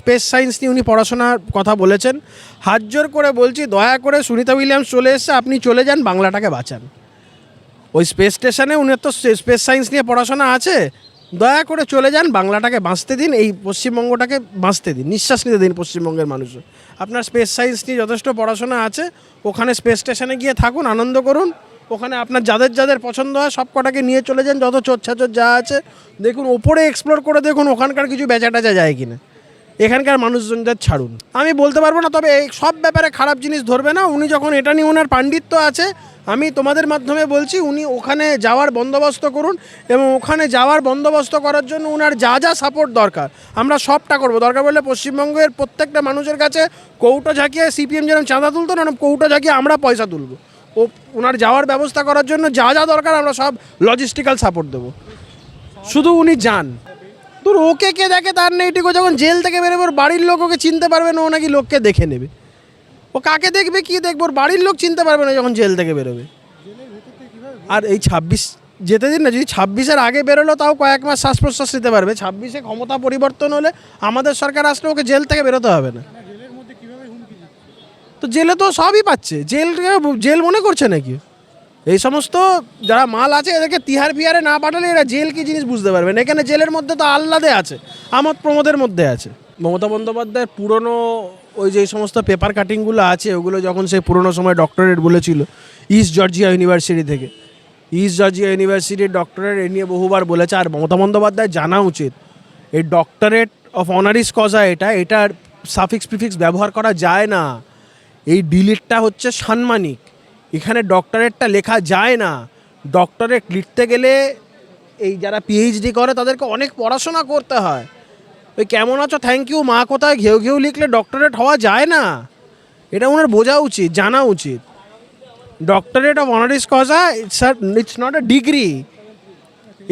Space science নিয়ে উনি পড়াশোনার কথা বলেছেন। হাত জোর করে বলছি, দয়া করে সুনিতা উইলিয়ামস চলে এসছে, আপনি চলে যান, বাংলাটাকে বাঁচান। ওই স্পেস স্টেশনে উনি তো স্পেস সায়েন্স নিয়ে পড়াশোনা আছে, দয়া করে চলে যান, বাংলাটাকে বাঁচতে দিন, এই পশ্চিমবঙ্গটাকে বাঁচতে দিন, নিঃশ্বাস নিতে দিন পশ্চিমবঙ্গের মানুষ আপনার স্পেস সায়েন্স নিয়ে যথেষ্ট পড়াশোনা আছে, ওখানে স্পেস স্টেশনে গিয়ে থাকুন, আনন্দ করুন, ওখানে আপনার যাদের যাদের পছন্দ হয়, সব কটাকে নিয়ে চলে যান, যত চোর যা আছে, দেখুন, ওপরে এক্সপ্লোর করে দেখুন, ওখানকার কিছু বেচা টেচা যায় কিনা। এখানকার মানুষজনদের ছাড়ুন। আমি বলতে পারব না, তবে এই সব ব্যাপারে খারাপ জিনিস ধরবে না। উনি যখন এটা নিয়ে ওনার পাণ্ডিত্য আছে, আমি তোমাদের মাধ্যমে বলছি, উনি ওখানে যাওয়ার বন্দোবস্ত করুন এবং ওখানে যাওয়ার বন্দোবস্ত করার জন্য ওনার যা যা সাপোর্ট দরকার, আমরা সবটা করব। দরকার বললে পশ্চিমবঙ্গের প্রত্যেকটা মানুষের কাছে কৌটো ঝাঁকিয়ে সিপিএম যেরকম চাঁদা তুলতো না কৌটো ঝাঁকিয়ে আমরা পয়সা তুলবো। ও ওনার যাওয়ার ব্যবস্থা করার জন্য যা যা দরকার, আমরা সব লজিস্টিক্যাল সাপোর্ট দেবো। শুধু উনি যান। তোর ওকে কে দেখে? তার নেই ও যখন জেল থেকে বেরোবে ওর বাড়ির লোক ওকে চিনতে পারবে না ও নাকি লোককে দেখে নেবে। ও কাকে দেখবে কি দেখবে? ওর বাড়ির লোক চিনতে পারবে না যখন জেল থেকে বেরোবে। আর এই ছাব্বিশ যেতে দিন না যদি ছাব্বিশের আগে বেরোলো তাও কয়েক মাস শ্বাস প্রশ্বাস নিতে পারবে। ছাব্বিশে ক্ষমতা পরিবর্তন হলে আমাদের সরকার আসলে ওকে জেল থেকে বেরোতে হবে না। তো জেলে তো সবই পাচ্ছে। জেল জেল মনে করছে নাকি? এই সমস্ত যারা মাল আছে, এদেরকে তিহার বিহারে না পাঠালে এরা জেল কি জিনিস বুঝতে পারবেন এখানে জেলের মধ্যে তো আহ্লাদে আছে, আমোদ প্রমোদের মধ্যে আছে। মমতা বন্দ্যোপাধ্যায়ের পুরনো ওই যে সমস্ত পেপার কাটিংগুলো আছে, ওগুলো যখন সেই পুরনো সময় ডক্টরেট বলেছিল ইস্ট জর্জিয়া ইউনিভার্সিটি থেকে। ইস্ট জর্জিয়া ইউনিভার্সিটির ডক্টরেট এ নিয়ে বহুবার বলেছে, আর মমতা বন্দ্যোপাধ্যায় জানা উচিত, এই ডক্টরেট অফ অনারিস কজা এটা, এটার সাফিক্স প্রিফিক্স ব্যবহার করা যায় না। এই ডিলিটটা হচ্ছে সাম্মানিক এখানে ডক্টরেটটা লেখা যায় না। ডক্টরেট লিখতে গেলে এই যারা পিএইচডি করে, তাদেরকে অনেক পড়াশোনা করতে হয়। ওই কেমন আছো? থ্যাংক ইউ মা কোথায়? ঘেউ ঘেউ লিখলে ডক্টরেট হওয়া যায় না। এটা ওনার বোঝা উচিত, জানা উচিত। Doctorate of honoris causa it's R it's not a degree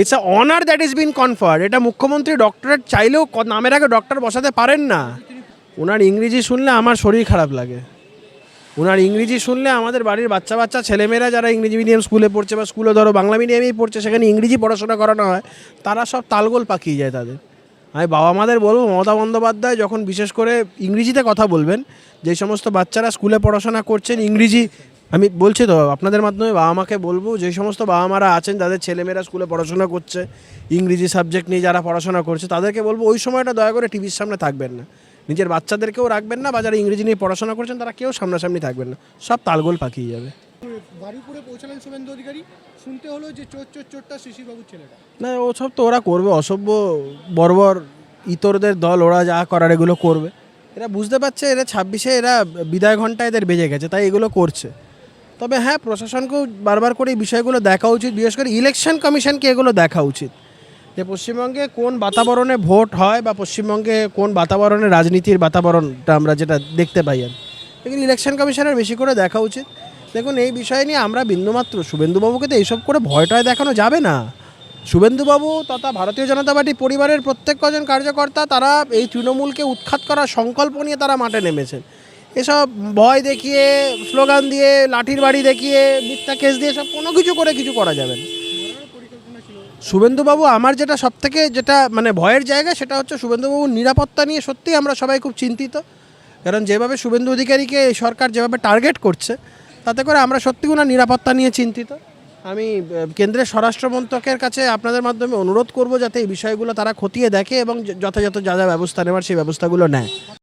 it's a honour that is been conferred এটা মুখ্যমন্ত্রী ডক্টরেট চাইলেও নামের আগে ডক্টর বসাতে পারেন না। ওনার ইংরেজি শুনলে আমার শরীর খারাপ লাগে। ওনার ইংরেজি শুনলে আমাদের বাড়ির বাচ্চা বাচ্চা ছেলেমেয়েরা যারা ইংরেজি মিডিয়াম স্কুলে পড়ছে বা স্কুলে ধরো বাংলা মিডিয়ামেই পড়ছে, সেখানে ইংরেজি পড়াশোনা করানো হয়, তারা সব তালগোল পাকিয়ে যায় তাদের। আমি বাবা মাদের বলব, মমতা বন্দ্যোপাধ্যায় যখন বিশেষ করে ইংরেজিতে কথা বলবেন, যে সমস্ত বাচ্চারা স্কুলে পড়াশোনা করছেন, ইংরেজি, আমি বলছি তো, আপনাদের মাধ্যমে বাবা মাকে বলব, যে সমস্ত বাবা মারা আছেন, যাদের ছেলেমেয়েরা স্কুলে পড়াশোনা করছে, ইংরেজি সাবজেক্ট নিয়ে যারা পড়াশোনা করছে, তাদেরকে বলব, ওই সময়টা দয়া করে টিভির সামনে থাকবেন না। নিজের বাচ্চাদেরকেও রাখবেন না বা যারা ইংরেজি নিয়ে পড়াশোনা করছেন তারা কেউ সামনাসামনি থাকবেন না। সব তালগোল পাকিয়ে যাবে। বাড়িপুরে পৌঁছালেন শুভেন্দু অধিকারী। শুনতে হলো যে চোর চোর চোরটা শিশিরবাবুর ছেলেটা। না ও সব তো ওরা করবে অসভ্য বর্বর ইতরদের দল ওরা যা করার এগুলো করবে। এরা বুঝতে পারছে এরা ছাব্বিশে এরা বিদায় ঘণ্টা এদের বেজে গেছে তাই এগুলো করছে। তবে হ্যাঁ প্রশাসনকেও বারবার করে এই বিষয়গুলো দেখা উচিত বিশেষ করে ইলেকশন কমিশনকে এগুলো দেখা উচিত। যে পশ্চিমবঙ্গে কোন বাতাবরণে ভোট হয় বা পশ্চিমবঙ্গে কোন বাতাবরণে রাজনীতির বাতাবরণটা আমরা যেটা দেখতে পাই আর এগুলো ইলেকশন কমিশনের বেশি করে দেখা উচিত। দেখুন, এই বিষয় নিয়ে আমরা বিন্দুমাত্র শুভেন্দুবাবুকে তো এইসব করে ভয়টয় দেখানো যাবে না। শুভেন্দুবাবু তথা ভারতীয় জনতা পার্টি পরিবারের প্রত্যেক কজন কার্যকর্তা, তারা এই তৃণমূলকে উৎখাত করার সংকল্প নিয়ে তারা মাঠে নেমেছেন। এসব ভয় দেখিয়ে, স্লোগান দিয়ে, লাঠির বাড়ি দেখিয়ে, মিথ্যা কেস দিয়ে সব কোনো কিছু করে কিছু করা যাবে না। শুভেন্দুবাবু, আমার যেটা সব থেকে যেটা মানে ভয়ের জায়গা সেটা হচ্ছে শুভেন্দুবাবুর নিরাপত্তা নিয়ে সত্যিই আমরা সবাই খুব চিন্তিত। কারণ যেভাবে শুভেন্দু অধিকারীকে এই সরকার যেভাবে টার্গেট করছে, তাতে করে আমরা সত্যি ওনার নিরাপত্তা নিয়ে চিন্তিত। আমি কেন্দ্রের স্বরাষ্ট্র মন্ত্রকের কাছে আপনাদের মাধ্যমে অনুরোধ করব যাতে এই বিষয়গুলো তারা খতিয়ে দেখে এবং যথাযথ যা যা ব্যবস্থা নেওয়ার সেই ব্যবস্থাগুলো নেয়।